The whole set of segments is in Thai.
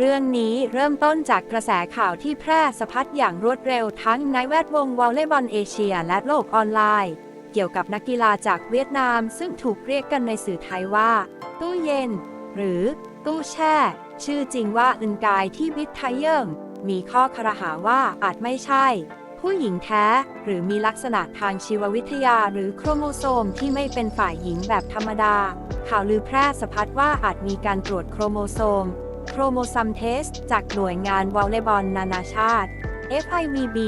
เรื่องนี้เริ่มต้นจากกระแสข่าวที่แพร่สะพัดอย่างรวดเร็วทั้งในแวดวงวอลเลย์บอลเอเชียและโลกออนไลน์ เกี่ยวกับนักกีฬาจากเวียดนามซึ่งถูกเรียกกันในสื่อไทยว่า ตู้เย็น หรือ ตู้แช่ ชื่อจริงว่าอึนกายที่วิทไทเยิงมีข้อครหาว่าอาจไม่ใช่ ผู้หญิงแท้ หรือมีลักษณะทางชีววิทยาหรือโครโมโซมที่ไม่เป็นฝ่ายหญิงแบบธรรมดา ข่าวลือแพร่สะพัดว่าอาจมีการตรวจโครโมโซม รโมซัมเทสจากหน่วยงานวอลเลย์บอลนานาชาติ FIVB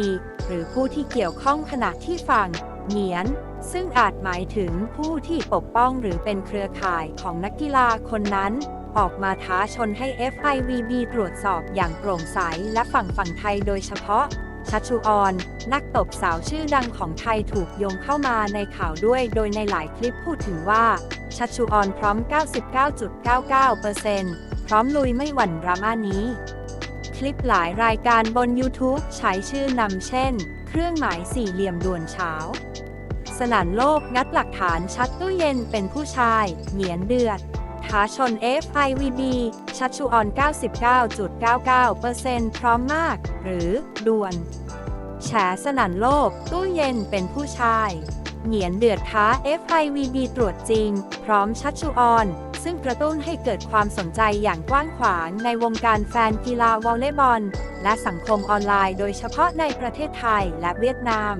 หรือผู้ที่เกี่ยวข้องขณะที่ฝั่งเหมียน ซึ่งอาจหมายถึงผู้ที่ปกป้องหรือเป็นเครือข่ายของนักกีฬาคนนั้น ออกมาท้าชนให้ FIVB ตรวจสอบอย่างโปร่งใสและฝั่งฝั่งไทยโดยเฉพาะชัชชูออน นักตบสาวชื่อดังของไทยถูกโยงเข้ามาในข่าวด้วย โดยในหลายคลิปพูดถึงว่าชัชชูออนพร้อม 99.99% ร้อมลุยไม่หวั่นดราม่านี้ คลิปหลายรายการบน YouTube ใช้ชื่อนำเช่น เครื่องหมายสี่เหลี่ยมด่วนเช้า สนันโลกงัดหลักฐานชัดตู้เย็นเป็นผู้ชาย เหมียนเดือดท้าชน FIVB ชัดชูออน 99.99%พร้อมมาก หรือด่วน แฉสนั่นโลก ตู้เย็นเป็นผู้ชาย เหงียนเดือดท้า FIVB ตรวจจริง พร้อมชัดชูออน ซึ่งกระตุ้นให้เกิดความสนใจอย่างกว้างขวางในวงการแฟนกีฬาวอลเลย์บอล และสังคมออนไลน์โดยเฉพาะในประเทศไทยและเวียดนาม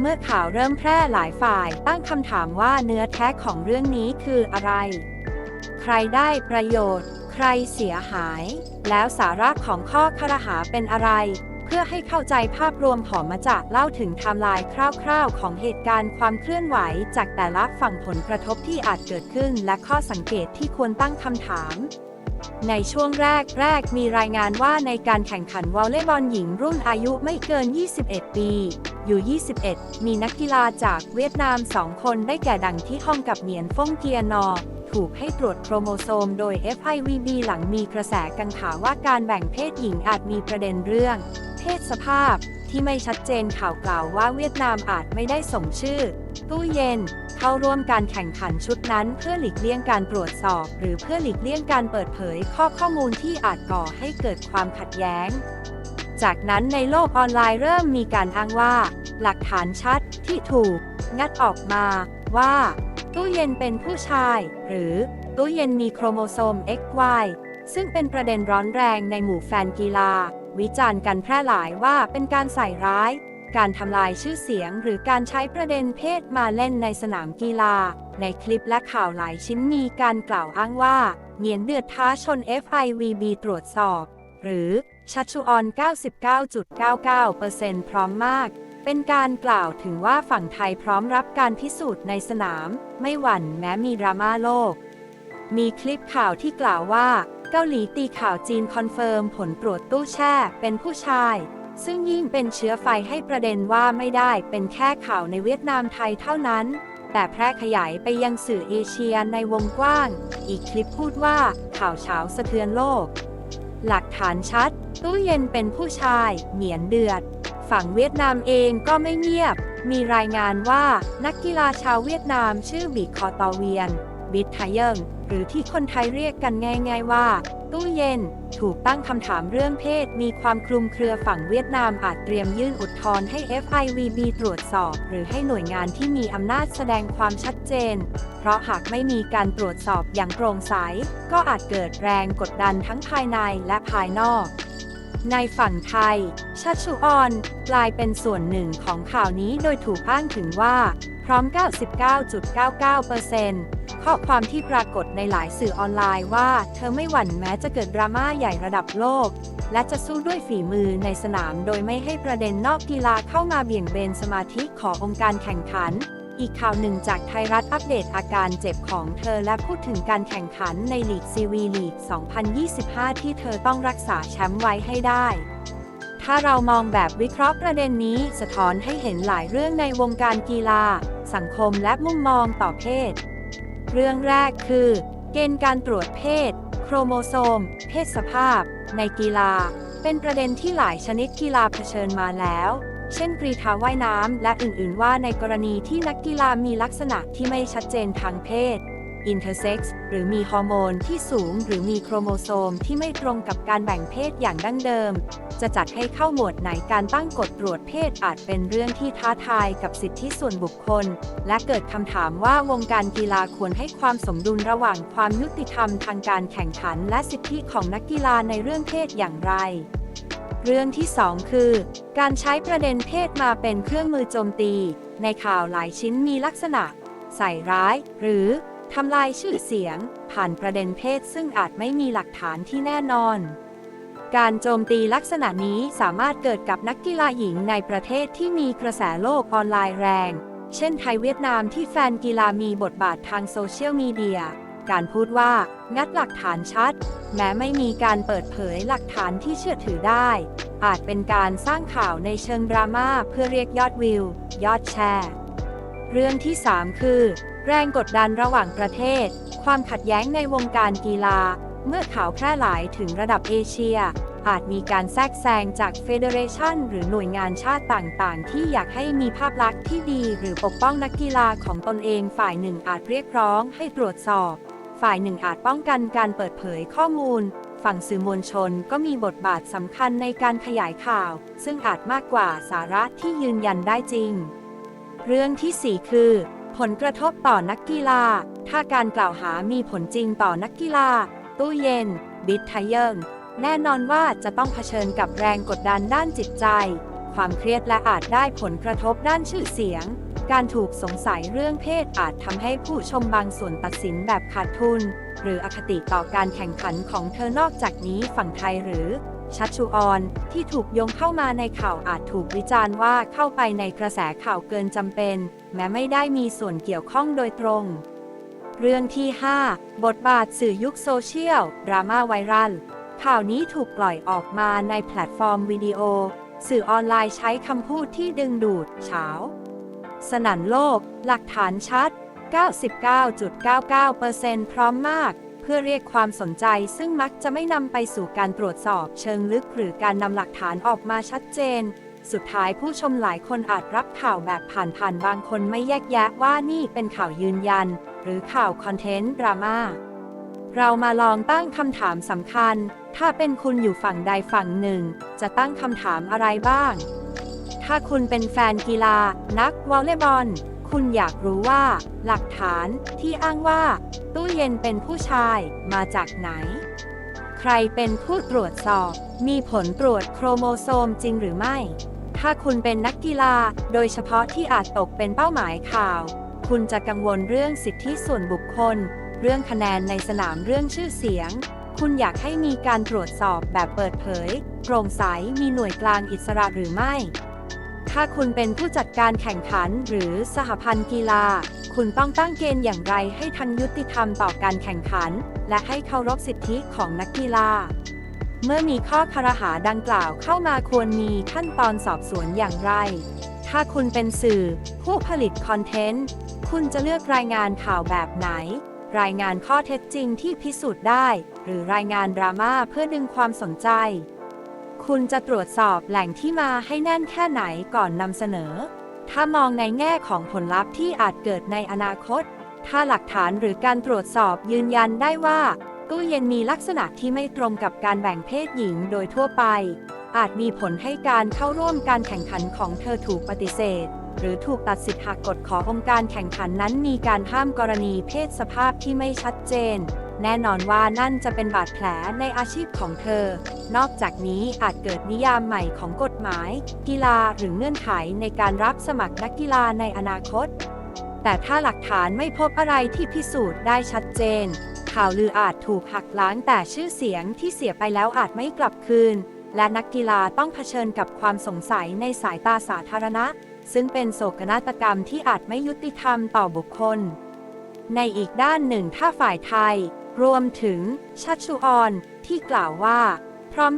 เมื่อข่าวเริ่มแพร่หลายฝ่ายตั้งคำถามว่าเนื้อแท้ของเรื่องนี้คืออะไร ใครได้ประโยชน์ ใครเสียหาย แล้วสาระของข้อครหาเป็นอะไร พื่อให้เข้าใจภาพรวมหอมาจะเล่าถึงไทม์ไลน์คร่าวๆ ของเหตุการณ์ความเคลื่อนไหว จากแต่ละฝั่งผลกระทบที่อาจเกิดขึ้น และข้อสังเกตที่ควรตั้งคำถามในช่วงแรกแรกมีรายงานว่าในการแข่งขันวอลเลย์บอลหญิงรุ่นอายุไม่เกิน 21 ปีอยู่ 21 มีนักกีฬาจากเวียดนาม 2 คนได้แก่ดังที่ห้องกับเหนียนฟงเกียนอ ถูกให้ตรวจโครโมโซมโดย FIVB หลังมีกระแสกังขาว่าการแบ่งเพศหญิงอาจมีประเด็นเรื่อง เพศสภาพที่ไม่ชัดเจนข่าวกล่าวว่าเวียดนามอาจไม่ได้ส่งชื่อ ตู้เย็น เข้าร่วมการแข่งขันชุดนั้นเพื่อหลีกเลี่ยงการตรวจสอบ หรือเพื่อหลีกเลี่ยงการเปิดเผยข้อข้อมูลที่อาจก่อให้เกิดความขัดแย้ง จากนั้นในโลกออนไลน์เริ่มมีการอ้างว่า หลักฐานชัดที่ถูก งัดออกมาว่า ตู้เย็นเป็นผู้ชาย หรือตู้เย็นมีโครโมโซม XY ซึ่งเป็นประเด็นร้อนแรงในหมู่แฟนกีฬา วิจารณ์กันแพร่หลายว่าเป็นการใส่ร้าย การทำลายชื่อเสียง หรือการใช้ประเด็นเพศมาเล่นในสนามกีฬา ในคลิปและข่าวหลายชิ้นมีการกล่าวอ้างว่าเหงียนเดือดท้าชน FIVB ตรวจสอบ หรือชัชชูออน 99.99%พร้อมมาก เป็นการกล่าวถึงว่าฝั่งไทยพร้อมรับการพิสูจน์ในสนาม ไม่หวั่นแม้มีดราม่าโลก มีคลิปข่าวที่กล่าวว่า เกาหลีตีข่าวจีนคอนเฟิร์มผลตรวจตู้แช่เป็นผู้ชาย ซึ่งยิ่งเป็นเชื้อไฟให้ประเด็นว่าไม่ได้เป็นแค่ข่าวในเวียดนามไทยเท่านั้น แต่แพร่ขยายไปยังสื่อเอเชียในวงกว้าง อีกคลิปพูดว่าข่าวเช้าสะเทือนโลก หลักฐานชัด ตู้เย็นเป็นผู้ชาย เหมียนเดือด ฝั่งเวียดนามเองก็ไม่เงียบ มีรายงานว่านักกีฬาชาวเวียดนามชื่อบีคอตอเวียน บิทไทเยิงหรือที่คนไทยเรียกกันง่ายๆว่า ตู้เย็น ถูกตั้งคำถามเรื่องเพศ มีความคลุมเครือฝั่งเวียดนามอาจเตรียมยื่นอุทธรณ์ให้ FIVB ตรวจสอบ หรือให้หน่วยงานที่มีอำนาจแสดงความชัดเจน เพราะหากไม่มีการตรวจสอบอย่างโปร่งใส ก็อาจเกิดแรงกดดันทั้งภายในและภายนอก ในฝั่งไทย ชัชชูออนกลายเป็นส่วนหนึ่งของข่าวนี้โดยถูกอ้างถึงว่า พร้อม 99.99%ข้อความที่ปรากฏในหลายสื่อออนไลน์ว่า เธอไม่หวั่นแม้จะเกิดดราม่าใหญ่ระดับโลก และจะสู้ด้วยฝีมือในสนามโดยไม่ให้ประเด็นนอกกีฬาเข้ามาเบี่ยงเบนสมาธิขององค์การแข่งขัน อีกข่าวหนึ่งจากไทยรัฐอัปเดตอาการเจ็บของเธอและพูดถึงการแข่งขันในลีกซีวีลีก 2025 ที่เธอต้องรักษาแชมป์ไว้ให้ได้ ถ้าเรามองแบบวิเคราะห์ประเด็นนี้สะท้อนให้เห็นหลายเรื่องในวงการกีฬา สังคมและมุมมองต่อเพศ เรื่องแรกคือ เกณฑ์การตรวจเพศ โครโมโซม เพศสภาพ ในกีฬา เป็นประเด็นที่หลายชนิดกีฬาเผชิญมาแล้ว เช่นกรีฑาว่ายน้ำ และอื่น ๆ ว่าในกรณีที่นักกีฬามีลักษณะที่ไม่ชัดเจนทางเพศอินเทอร์เซ็กซ์หรือมีฮอร์โมนที่สูง หรือมีโครโมโซมที่ไม่ตรงกับการแบ่งเพศอย่างดั้งเดิม จะจัดให้เข้าหมวดไหนการตั้งกฎตรวจเพศอาจเป็นเรื่องที่ท้าทายกับสิทธิส่วนบุคคล และเกิดคำถามว่าวงการกีฬาควรให้ความสมดุลระหว่างความยุติธรรมทางการแข่งขัน และสิทธิของนักกีฬาในเรื่องเพศอย่างไร เรื่องที่ 2 คือ การใช้ประเด็นเพศมาเป็นเครื่องมือโจมตี ในข่าวหลายชิ้นมีลักษณะ ใส่ร้าย หรือทำลายชื่อเสียง ผ่านประเด็นเพศซึ่งอาจไม่มีหลักฐานที่แน่นอน การโจมตีลักษณะนี้สามารถเกิดกับนักกีฬาหญิงในประเทศที่มีกระแสโลกออนไลน์แรง เช่นไทยเวียดนามที่แฟนกีฬามีบทบาททางโซเชียลมีเดีย การพูดว่า งัดหลักฐานชัด แม้ไม่มีการเปิดเผยหลักฐานที่เชื่อถือได้ อาจเป็นการสร้างข่าวในเชิงดราม่าเพื่อเรียกยอดวิว ยอดแชร์ เรื่องที่ 3 คือ แรงกดดันระหว่างประเทศ ความขัดแย้งในวงการกีฬา เมื่อข่าวแพร่หลายถึงระดับเอเชียอาจมีการแทรกแซงจากเฟเดเรชันหรือหน่วยงานชาติต่างๆ ที่อยากให้มีภาพลักษณ์ที่ดีหรือปกป้องนักกีฬาของตนเองฝ่ายหนึ่งอาจเรียกร้องให้ตรวจสอบ ฝ่ายหนึ่งอาจป้องกันการเปิดเผยข้อมูล ฝั่งสื่อมวลชนก็มีบทบาทสำคัญในการขยายข่าว ซึ่งอาจมากกว่าสาระที่ยืนยันได้จริง เรื่องที่ 4 คือ ผลกระทบต่อนักกีฬา ถ้าการกล่าวหามีผลจริงต่อนักกีฬา ตู้เย็น บิดไทเยอร์แน่นอนว่าจะต้องเผชิญกับแรงกดดันด้านจิตใจ ความเครียดและอาจได้ผลกระทบด้านชื่อเสียง การถูกสงสัยเรื่องเพศอาจทำให้ผู้ชมบางส่วนตัดสินแบบขาดทุน หรืออคติต่อการแข่งขันของเธอนอกจากนี้ฝั่งไทยหรือชัชชูออน ที่ถูกโยงเข้ามาในข่าวอาจถูกวิจารณ์ว่าเข้าไปในกระแสข่าวเกินจำเป็น แม้ไม่ได้มีส่วนเกี่ยวข้องโดยตรง เรื่องที่ 5 บทบาทสื่อยุคโซเชียลดราม่าไวรัลข่าวนี้ถูกปล่อยออกมาในแพลตฟอร์มวิดีโอ สื่อออนไลน์ใช้คำพูดที่ดึงดูดเฉา สนั่นโลก หลักฐานชัด 99.99%พร้อมมาก เพื่อเรียกความสนใจซึ่งมักจะไม่นำไปสู่การตรวจสอบเชิงลึกหรือการนำหลักฐานออกมาชัดเจน สุดท้ายผู้ชมหลายคนอาจรับข่าวแบบผ่านๆบางคนไม่แยกแยะว่านี่เป็นข่าวยืนยัน หรือข่าวคอนเทนต์ดราม่าเรามาลองตั้งคำถามสำคัญ ถ้าเป็นคุณอยู่ฝั่งใดฝั่งหนึ่ง จะตั้งคำถามอะไรบ้าง ถ้าคุณเป็นแฟนกีฬา นักวอลเลย์บอล คุณอยากรู้ว่า หลักฐานที่อ้างว่า ตู้เย็นเป็นผู้ชายมาจากไหน ใครเป็นผู้ตรวจสอบ มีผลตรวจโครโมโซมจริงหรือไม่ ถ้าคุณเป็นนักกีฬา โดยเฉพาะที่อาจตกเป็นเป้าหมายข่าว คุณจะกังวลเรื่องสิทธิส่วนบุคคล เรื่องคะแนนในสนามเรื่องชื่อเสียงคุณอยากให้มีการตรวจสอบแบบเปิดเผย โปร่งใส มีหน่วยกลางอิสระหรือไม่ ถ้าคุณเป็นผู้จัดการแข่งขันหรือสหพันธ์กีฬา คุณต้องตั้งเกณฑ์อย่างไรให้ทันยุติธรรมต่อการแข่งขัน และให้เคารพสิทธิของนักกีฬา เมื่อมีข้อคารหาดังกล่าวเข้ามาควรมีขั้นตอนสอบสวนอย่างไร ถ้าคุณเป็นสื่อ ผู้ผลิตคอนเทนต์ คุณจะเลือกรายงานข่าวแบบไหน รายงานข้อเท็จจริงที่พิสูจน์ได้ หรือรายงานดราม่าเพื่อดึงความสนใจ คุณจะตรวจสอบแหล่งที่มาให้แน่นแค่ไหนก่อนนำเสนอ ถ้ามองในแง่ของผลลัพธ์ที่อาจเกิดในอนาคต ถ้าหลักฐานหรือการตรวจสอบยืนยันได้ว่า ตู้เย็นมีลักษณะที่ไม่ตรงกับการแบ่งเพศหญิงโดยทั่วไป อาจมีผลให้การเข้าร่วมการแข่งขันของเธอถูกปฏิเสธ หรือถูกตัดสิทธิ์หากกฎขององค์การแข่งขันนั้นมีการห้ามกรณีเพศสภาพที่ไม่ชัดเจน แน่นอนว่านั่นจะเป็นบาดแผลในอาชีพของเธอ นอกจากนี้อาจเกิดนิยามใหม่ของกฎหมาย กีฬาหรือเงื่อนไขในการรับสมัครนักกีฬาในอนาคต แต่ถ้าหลักฐานไม่พบอะไรที่พิสูจน์ได้ชัดเจน ข่าวลืออาจถูกหักล้างแต่ชื่อเสียงที่เสียไปแล้วอาจไม่กลับคืน และนักกีฬาต้องเผชิญกับความสงสัยในสายตาสาธารณะ ซึ่งเป็นโศกนาฏกรรมที่อาจไม่ยุติธรรมต่อบุคคล ในอีกด้านหนึ่งถ้าฝ่ายไทย รวมถึงชัชชุออนที่กล่าวว่า พร้อม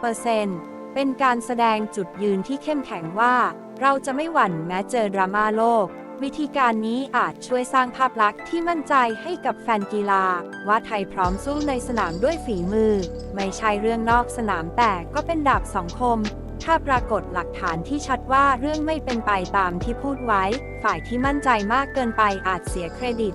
99.99%เป็นการแสดงจุดยืนที่เข้มแข็งว่า เราจะไม่หวั่นแม้เจอดราม่าโลก วิธีการนี้อาจช่วยสร้างภาพลักษณ์ที่มั่นใจให้กับแฟนกีฬา ว่าไทยพร้อมสู้ในสนามด้วยฝีมือ ไม่ใช่เรื่องนอกสนามแต่ก็เป็นดาบสองคมถ้าปรากฏหลักฐานที่ชัดว่าเรื่องไม่เป็นไปตามที่พูดไว้ ฝ่ายที่มั่นใจมากเกินไปอาจเสียเครดิต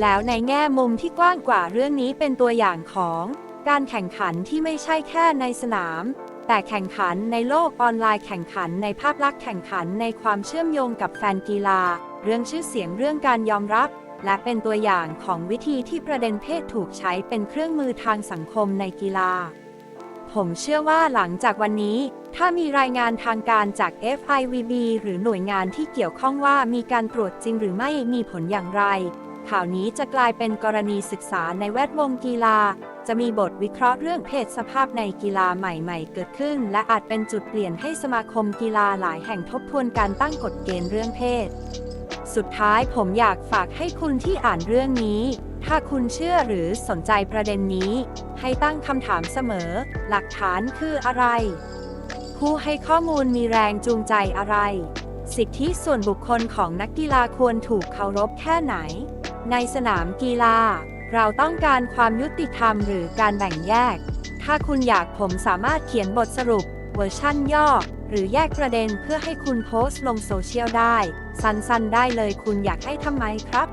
แล้วในแง่มุมที่กว้างกว่าเรื่องนี้เป็นตัวอย่างของการแข่งขันที่ไม่ใช่แค่ในสนาม แต่แข่งขันในโลกออนไลน์แข่งขันในภาพลักษณ์แข่งขันในความเชื่อมโยงกับแฟนกีฬา เรื่องชื่อเสียงเรื่องการยอมรับ และเป็นตัวอย่างของวิธีที่ประเด็นเพศถูกใช้เป็นเครื่องมือทางสังคมในกีฬา ผมเชื่อว่าหลังจากวันนี้ ถ้ามีรายงานทางการจาก FIVB หรือหน่วยงานที่เกี่ยวข้องว่ามีการตรวจจริงหรือไม่มีผลอย่างไร ข่าวนี้จะกลายเป็นกรณีศึกษาในแวดวงกีฬา จะมีบทวิเคราะห์เรื่องเพศสภาพในกีฬาใหม่ๆ เกิดขึ้น และอาจเป็นจุดเปลี่ยนให้สมาคมกีฬาหลายแห่งทบทวนการตั้งกฎเกณฑ์เรื่องเพศ สุดท้ายผมอยากฝากให้คุณที่อ่านเรื่องนี้ ถ้าคุณเชื่อหรือสนใจประเด็นนี้ ให้ตั้งคำถามเสมอ หลักฐานคืออะไร ผู้ให้ข้อมูลมีแรงจูงใจอะไร สิทธิส่วนบุคคลของนักกีฬาควรถูกเคารพแค่ไหน ในสนามกีฬา เราต้องการความยุติธรรมหรือการแบ่งแยก ถ้าคุณอยากผมสามารถเขียนบทสรุป เวอร์ชั่นย่อ หรือแยกประเด็นเพื่อให้คุณโพสต์ลงโซเชียลได้ สั้นๆได้เลยคุณอยากให้ทำไมครับ